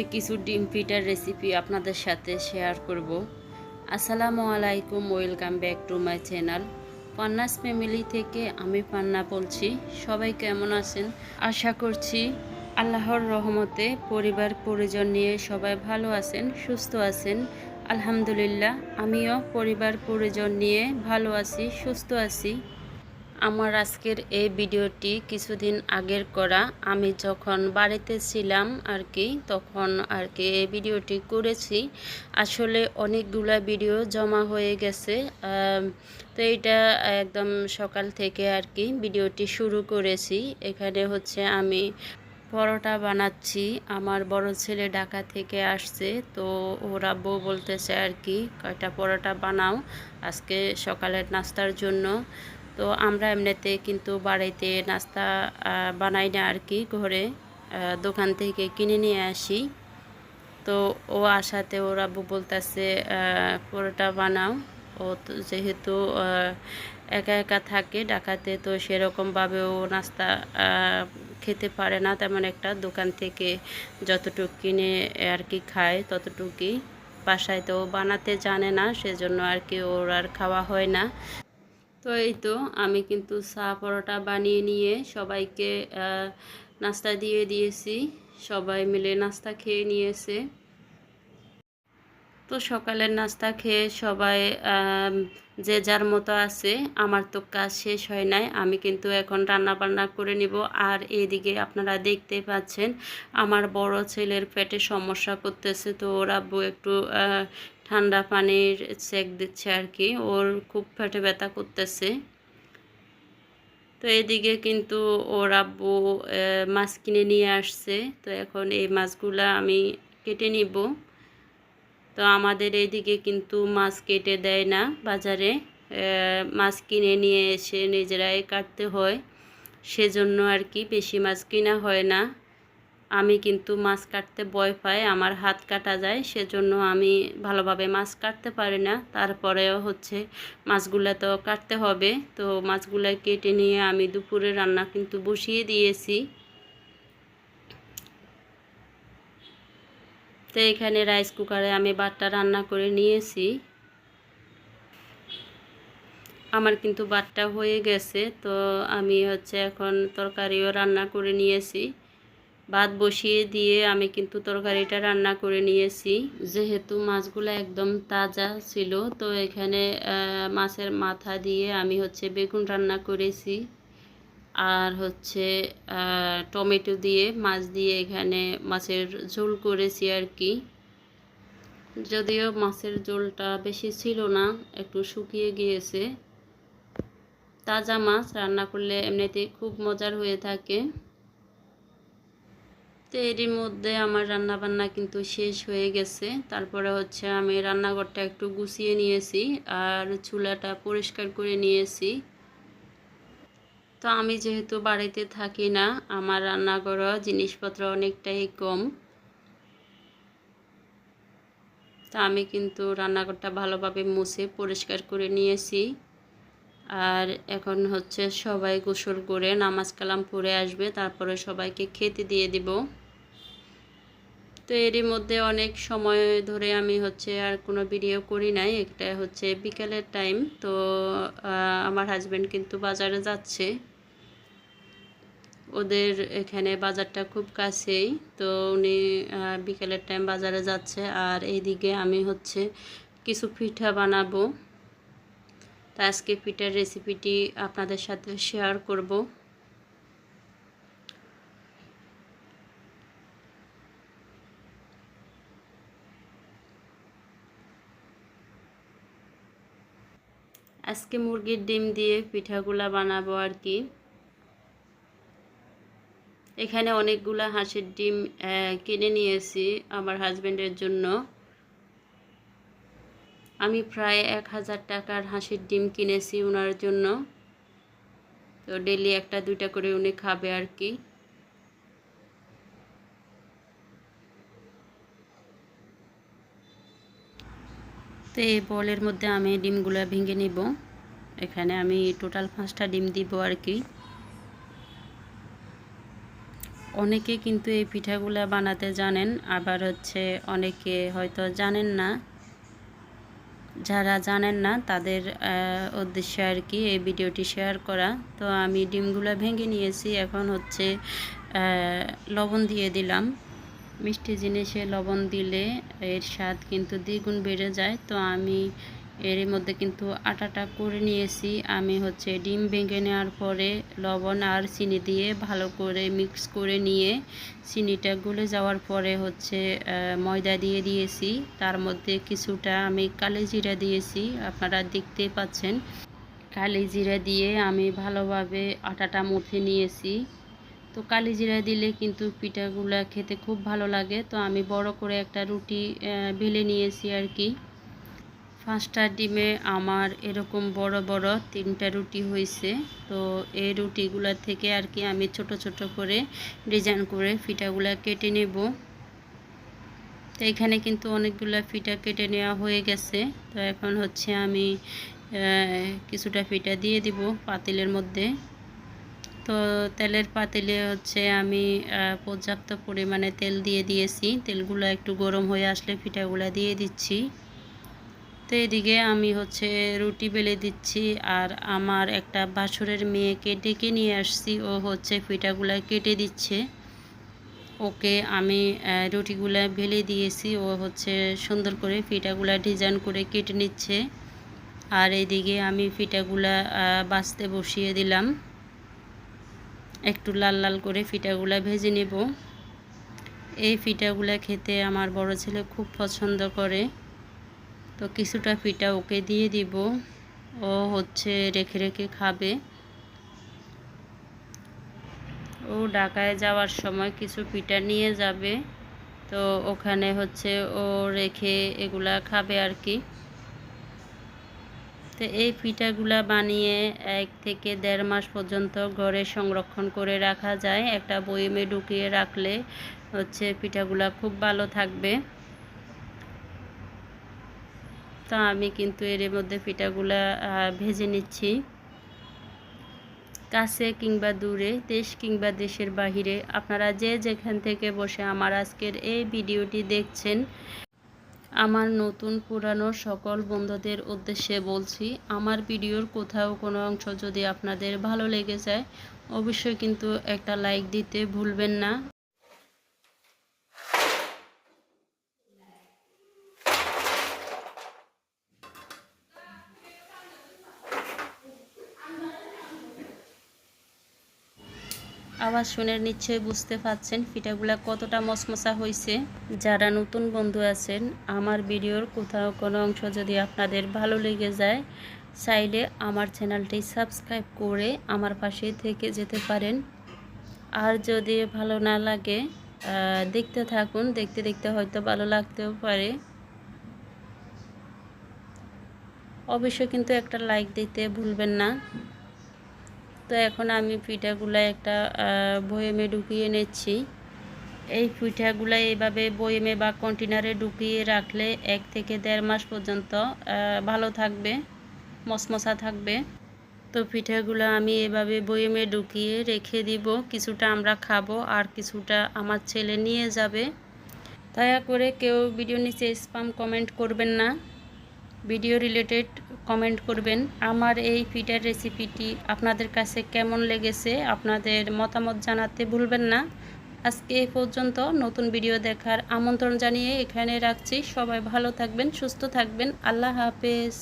আজকে কিছু ডিম পিঠার রেসিপি আপনাদের সাথে শেয়ার করব। আসসালামু আলাইকুম welcome back to my channel Panna's family থেকে আমি পান্না বলছি। সবাই কেমন আছেন? আশা করছি আল্লাহর রহমতে পরিবার পরিজন নিয়ে সবাই ভালো আছেন, সুস্থ আছেন। আলহামদুলিল্লাহ, আমিও পরিবার পরিজন নিয়ে ভালো আছি, সুস্থ আছি। আমার আজকের এই ভিডিওটি কিছুদিন আগের করা। আমি যখন বাড়িতে ছিলাম আর কি, তখন আর কি এই ভিডিওটি করেছি। আসলে অনেকগুলা ভিডিও জমা হয়ে গেছে। তো এটা একদম সকাল থেকে আর কি ভিডিওটি শুরু করেছি। এখানে হচ্ছে আমি পরোটা বানাচ্ছি। আমার বড় ছেলে ঢাকা থেকে আসছে, তো ওরা বউ বলতেছে আর কি, কয়টা পরোটা বানাও আজকে সকালের নাস্তার জন্য। তো আমরা এমনিতে কিন্তু বাড়িতে নাস্তা বানাই না আর কি ঘরে। দোকান থেকে কিনে নিয়ে আসি। তো ও আসাতে ওরা বলতেছে পরোটা বানাও। ও যেহেতু একা একা থাকে ঢাকাতে তো সেরকমভাবে ও নাস্তা খেতে পারে না তেমন একটা। দোকান থেকে যতটুকু কিনে আর কি খায় ততটুকুই। বাসায় তো বানাতে জানে না, সেজন্য আর কি ওর আর খাওয়া হয় না। তো এই তো আমি কিন্তু চা পরোটা বানিয়ে নিয়ে সবাইকে নাস্তা দিয়ে দিয়েছি। সবাই মিলে নাস্তা খেয়ে নিয়েছে। তো সকালের নাস্তা খেয়ে সবাই যে যার মতো আছে, আমার তো কাজ শেষ হয় নাই, আমি কিন্তু এখন রান্না বান্না করে নিব। আর এদিকে আপনারা দেখতে পাচ্ছেন, আমার বড় ছেলের পেটে সমস্যা করতেছে, তো ওর আব্বু একটু ঠান্ডা পানির সেক দিচ্ছে আর কি। ওর খুব পেটে ব্যথা করতেছে। তো এদিকে কিন্তু ওর আব্বু মাছ কিনে নিয়ে আসছে। তো এখন এই মাছগুলা আমি কেটে নিব। তো আমাদের এইদিকে কিন্তু মাছ কেটে দেয় না বাজারে। মাছ কিনে নিয়ে এসে নিজেরাই কাটতে হয়। সেজন্য আর কি বেশি মাছ কিনা হয় না। আমি কিন্তু মাছ কাটতে ভয় পাই, আমার হাত কাটা যায়, সেজন্য আমি ভালোভাবে মাছ কাটতে পারি না। তারপরেও হচ্ছে মাছগুলো তো কাটতে হবে, তো মাছগুলো কেটে নিয়ে আমি দুপুরে রান্না কিন্তু বসিয়ে দিয়েছি। তো এখানে রাইস কুকারে আমি বাটটা রান্না করে নিয়েছি। আমার কিন্তু বাটটা হয়ে গেছে, তো আমি হচ্ছে এখন তরকারিও রান্না করে নিয়েছি। ভাত বসিয়ে দিয়ে আমি কিন্তু তরকারিটা রান্না করে নিয়েছি। যেহেতু মাছগুলো একদম তাজা ছিল, তো এখানে মাছের মাথা দিয়ে আমি হচ্ছে বেগুন রান্না করেছি। আর হচ্ছে টমেটো দিয়ে মাছ দিয়ে এখানে মাছের ঝোল করেছি আর কি। যদিও মাছের ঝোলটা বেশি ছিল না, একটু শুকিয়ে গিয়েছে। তাজা মাছ রান্না করলে এমনিতেই খুব মজার হয়ে থাকে। তো এরই মধ্যে আমার রান্না বান্না কিন্তু শেষ হয়ে গেছে। তারপরে হচ্ছে আমি রান্নাঘরটা একটু গুছিয়ে নিয়েছি আর চুলাটা পরিষ্কার করে নিয়েছি। তো আমি যেহেতু বাড়িতে থাকি না, আমার রান্নাঘরও জিনিসপত্র অনেকটাই কম। তো আমি কিন্তু রান্নাঘরটা ভালোভাবে মুছে পরিষ্কার করে নিয়েছি। আর এখন হচ্ছে সবাই গোসল করে নামাজ কালাম পড়ে আসবে, তারপরে সবাইকে খেতে দিয়ে দিব। তো এরই মধ্যে অনেক সময় ধরে আমি হচ্ছে আর কোনো ভিডিও করি নাই। এটা হচ্ছে বিকেলের টাইম তো আমার হাজব্যান্ড কিন্তু বাজারে যাচ্ছে। ওদের এখানে বাজারটা খুব কাছেই, তো উনি বিকেলের টাইম বাজারে যাচ্ছে। আর এইদিকে আমি হচ্ছে কিছু পিঠা বানাবো। তা আজকে পিঠার রেসিপিটি আপনাদের সাথে শেয়ার করব। আজকে মুরগির ডিম দিয়ে পিঠাগুলা বানাবো আর কি। এখানে অনেকগুলা হাঁসের ডিম কিনে নিয়েছি আমার হাজবেন্ডের জন্য। আমি প্রায় এক হাজার টাকার হাঁসের ডিম কিনেছি ওনার জন্য। তো ডেলি একটা দুইটা করে উনি খাবে আর কি। তো এই বলের মধ্যে আমি ডিমগুলো ভেঙে নিব। এখানে আমি টোটাল পাঁচটা ডিম দিব আর কি। অনেকে কিন্তু এই পিঠাগুলা বানাতে জানেন, আবার হচ্ছে অনেকে হয়তো জানেন না। যারা জানেন না, তাদের উদ্দেশ্যে আর কি এই ভিডিওটি শেয়ার করা। তো আমি ডিমগুলো ভেঙে নিয়েছি, এখন হচ্ছে লবণ দিয়ে দিলাম। মিষ্টি জিনিসে লবণ দিলে এর স্বাদ কিন্তু দ্বিগুণ বেড়ে যায়। তো আমি এর মধ্যে কিন্তু আটাটা করে নিয়েছি। আমি হচ্ছে ডিম ভেঙে নেওয়ার পরে লবণ আর চিনি দিয়ে ভালো করে মিক্স করে নিয়ে চিনিটা গলে যাওয়ার পরে হচ্ছে ময়দা দিয়ে দিয়েছি। তার মধ্যে কিছুটা আমি কালি জিরা দিয়েছি। আপনারা দেখতে পাচ্ছেন। কালি জিরা দিয়ে আমি ভালোভাবে আটাটা মুথে নিয়েছি। তো কালি জিরা দিলে কিন্তু পিঠাগুলা খেতে খুব ভালো লাগে। তো আমি বড় করে একটা রুটি বেলে নিয়েছি আর কি। পাঁচটা ডিমে আমার এরকম বড় বড় তিনটা রুটি হয়েছে। তো এই রুটিগুলা থেকে আর কি আমি ছোট ছোট করে ডিজাইন করে ফিটাগুলা কেটে নেব। তো এখানে কিন্তু অনেকগুলা ফিটা কেটে নেওয়া হয়ে গেছে। তো এখন হচ্ছে আমি কিছুটা ফিটা দিয়ে দিব পাতিলের মধ্যে। তো তেলের পাতিলে হচ্ছে আমি পর্যাপ্ত পরিমাণে তেল দিয়ে দিয়েছি। তেলগুলো একটু গরম হয়ে আসলে পিঠাগুলো দিয়ে দিচ্ছি। তো এদিকে আমি হচ্ছে রুটি বেলে দিচ্ছি আর আমার একটা বাছরের মেয়েকে ডেকে নিয়ে আসছি। ও হচ্ছে পিঠাগুলো কেটে দিচ্ছে। ওকে আমি রুটিগুলা বেলে দিয়েছি। ও হচ্ছে সুন্দর করে পিঠাগুলা ডিজাইন করে কেটে নিচ্ছে। আর এদিকে আমি আহ, বাছতে বসিয়ে দিলাম। একটু লাল লাল করে ফিটাগুলা ভেজে নেব। এই ফিটাগুলা খেতে আমার বড় ছেলে খুব পছন্দ করে। তো কিছুটা ফিটা ওকে দিয়ে দিব। ও হচ্ছে রেখে রেখে খাবে। ও ঢাকায় যাওয়ার সময় কিছু পিঠা নিয়ে যাবে। তো ওখানে হচ্ছে ও রেখে এগুলা খাবে আর কি। তো এই পিঠাগুলা বানিয়ে এক থেকে দেড় মাস পর্যন্ত ঘরে সংরক্ষণ করে রাখা যায়। একটা বয়েমে ঢুকিয়ে রাখলে হচ্ছে পিঠাগুলা খুব ভালো থাকবে। তো আমি কিন্তু এর মধ্যে পিঠাগুলা ভেজে নিচ্ছি। কাছে কিংবা দূরে, দেশ কিংবা দেশের বাহিরে, আপনারা যে যেখান থেকে বসে আমার আজকের এই ভিডিওটি দেখছেন আমার নতুন পুরানো সকল বন্ধুদের উদ্দেশ্যে বলছি, আমার ভিডিওর কোথাও কোনো অংশ যদি আপনাদের ভালো লেগে যায়, অবশ্যই কিন্তু একটা লাইক দিতে ভুলবেন না। আওয়াজ শুনে নিশ্চয়ই বুঝতে পারছেন পিঠাগুলা কতটা মশমশা হয়েছে যারা নতুন বন্ধু আছেন, আমার ভিডিওর কোথাও কোনো অংশ যদি আপনাদের ভালো লেগে যায়, চাইলে আমার চ্যানেলটি সাবস্ক্রাইব করে আমার পাশে থেকে যেতে পারেন। আর যদি ভালো না লাগে দেখতে থাকুন, দেখতে দেখতে হয়তো ভালো লাগতেও পারে। অবশ্যই কিন্তু একটা লাইক দিতে ভুলবেন না। তো এখন আমি পিঠাগুলা একটা বয়েমে ঢুকিয়ে নিচ্ছি। এই পিঠাগুলা এইভাবে বয়েমে বা কন্টেনারে ঢুকিয়ে রাখলে এক থেকে দেড় মাস পর্যন্ত ভালো থাকবে, মশমশা থাকবে। তো পিঠাগুলো আমি এভাবে বয়েমে ঢুকিয়ে রেখে দিব। কিছুটা আমরা খাব আর কিছুটা আমার ছেলে নিয়ে যাবে। দয়া করে কেউ ভিডিও নিচে স্পাম কমেন্ট করবেন না। ভিডিও রিলেটেড কমেন্ট করবেন। আমার এই পিঠার রেসিপিটি আপনাদের কাছে কেমন লেগেছে আপনাদের মতামত জানাতে ভুলবেন না। আজকে এ পর্যন্ত নতুন ভিডিও দেখার আমন্ত্রণ জানিয়ে এখানে রাখছি। সবাই ভালো থাকবেন, সুস্থ থাকবেন। আল্লাহ হাফেজ।